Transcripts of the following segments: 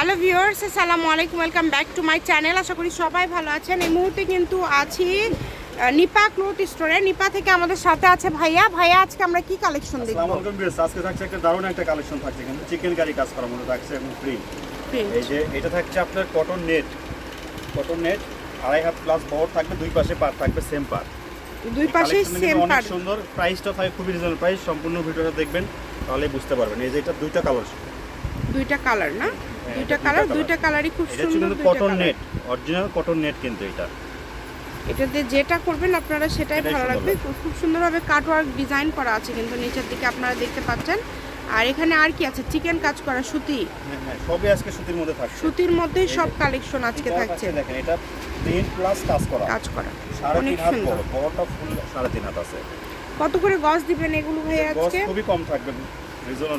Hello viewers আসসালামু আলাইকুম welcome back to my channel. আশা করি সবাই ভালো আছেন। এই মুহূর্তে কিন্তু আছি নিপা ক্লোথ স্টোরে। নিপা থেকে আমাদের সাথে আছে ভাইয়া। ভাইয়া আজকে আমরা কি কালেকশন দেখব? আসসালামু আলাইকুম ভিউয়ার্স আজকে থাকছে একটা দারুণ একটা কালেকশন থাকছে। কিন্তু চিকেন কারি কাজ করার মধ্যে থাকছে এবং প্রিন্ট এই যে এটা থাকছে আপনার কটন নেট কটন নেট আড়াই হাত প্লাস বহর থাকবে দুই পাশে পার থাকবে সেম পার দুই Collection সেম পার সুন্দর প্রাইসটা থাকে খুবই রিজনেবল প্রাইস সম্পূর্ণ ভিডিওটা দেখবেন তাহলে বুঝতে পারবেন। এই যে এটা দুইটা কালার দুইটা কালার না? দুইটা কালার দুইটা কালারই খুব সুন্দর cotton net original cotton net কিন্তু এটা। এটাতে যেটা করবেন আপনারা সেটাই ভালো লাগবে। খুব সুন্দরভাবে কাটওয়ার্ক ডিজাইন করা আছে কিন্তু নিচের দিকে আপনারা দেখতে পাচ্ছেন। আর এখানে আর কি আছে? চিকেন কাজ করা সুতি। হ্যাঁ হ্যাঁ সবই আজকে সুতির মধ্যে থাকছে। সুতির মধ্যেই সব কালেকশন আজকে থাকছে। দেখেন এটা প্রিন্ট প্লাস কাজ করা। কাজ করা। অনেক সুন্দর। বড়। বড়টা ফুল সাড়ে তিন হাত আছে। কত করে গজ দিবেন এগুলো ভাই আজকে? খুবই কম থাকবে।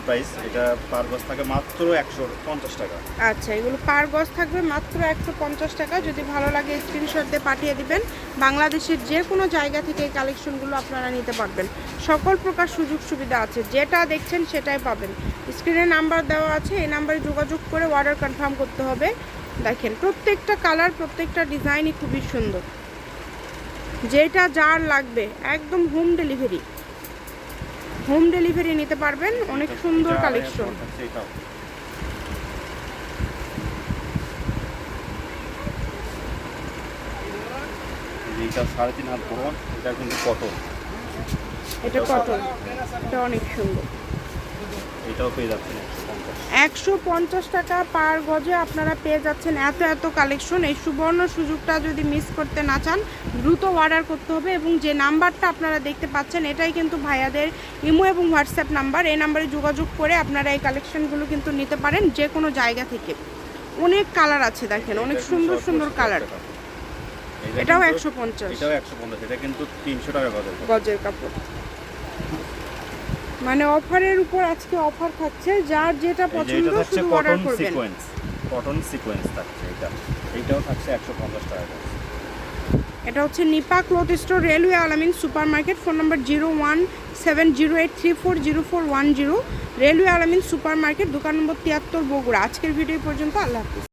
প্রাইস, এটা পার থাকে মাত্র একশো পঞ্চাশ টাকা। আচ্ছা এগুলো পার গজ থাকবে মাত্র একশো পঞ্চাশ টাকা। যদি ভালো লাগে স্ক্রিনশট দিয়ে পাঠিয়ে দিবেন। বাংলাদেশের যে কোনো জায়গা থেকে এই কালেকশনগুলো আপনারা নিতে পারবেন। সকল প্রকার সুযোগ সুবিধা আছে। যেটা দেখছেন, সেটাই পাবেন। স্ক্রিনে নাম্বার দেওয়া আছে। এই নাম্বারে যোগাযোগ করে অর্ডার কনফার্ম করতে হবে। দেখেন, প্রত্যেকটা কালার প্রত্যেকটা ডিজাইনই খুবই সুন্দর। যেটা যার লাগবে, একদম হোম ডেলিভারি হোম ডেলিভারি নিতে পারবেন। অনেক সুন্দর কালেকশন। এটা সাড়ে তিন হাত বড় এটা কিন্তু কটন। এটা কটন এটা অনেক সুন্দর। এটাও পেয়ে যাচ্ছেন একশো পঞ্চাশ। টাকা পার গজে আপনারা পেয়ে যাচ্ছেন এত এত কালেকশন। এই সুবর্ণ সুযোগটা যদি মিস করতে না চান দ্রুত অর্ডার করতে হবে এবং যে নাম্বারটা আপনারা দেখতে পাচ্ছেন এটাই কিন্তু ভাইয়াদের ইমো এবং হোয়াটসঅ্যাপ নাম্বার। এই নাম্বারে যোগাযোগ করে আপনারা এই কালেকশনগুলো কিন্তু নিতে পারেন যে কোনো জায়গা থেকে। অনেক কালার আছে দেখেন অনেক সুন্দর সুন্দর কালার। এটাও একশো পঞ্চাশ। এটাও একশো পঞ্চাশ এটা কিন্তু তিনশো টাকা গজের গজের কাপড়। মানে অফারের উপর আজকে অফার থাকছে যার যেটা পছন্দ শুধু অর্ডার করবেন। সিকোয়েন্স কটন সিকোয়েন্স থাকছে এটা। এইটাও থাকছে একশো পঞ্চাশ টাকা এটা হচ্ছে Nipa cloth store railway Alamin super market phone number zero one seven zero eight three four zero four one zero. Railway Alamin super market দোকান নম্বর তিয়াত্তর বগুড়া। আজকের ভিডিও পর্যন্ত আল্লাহ হাফিজ।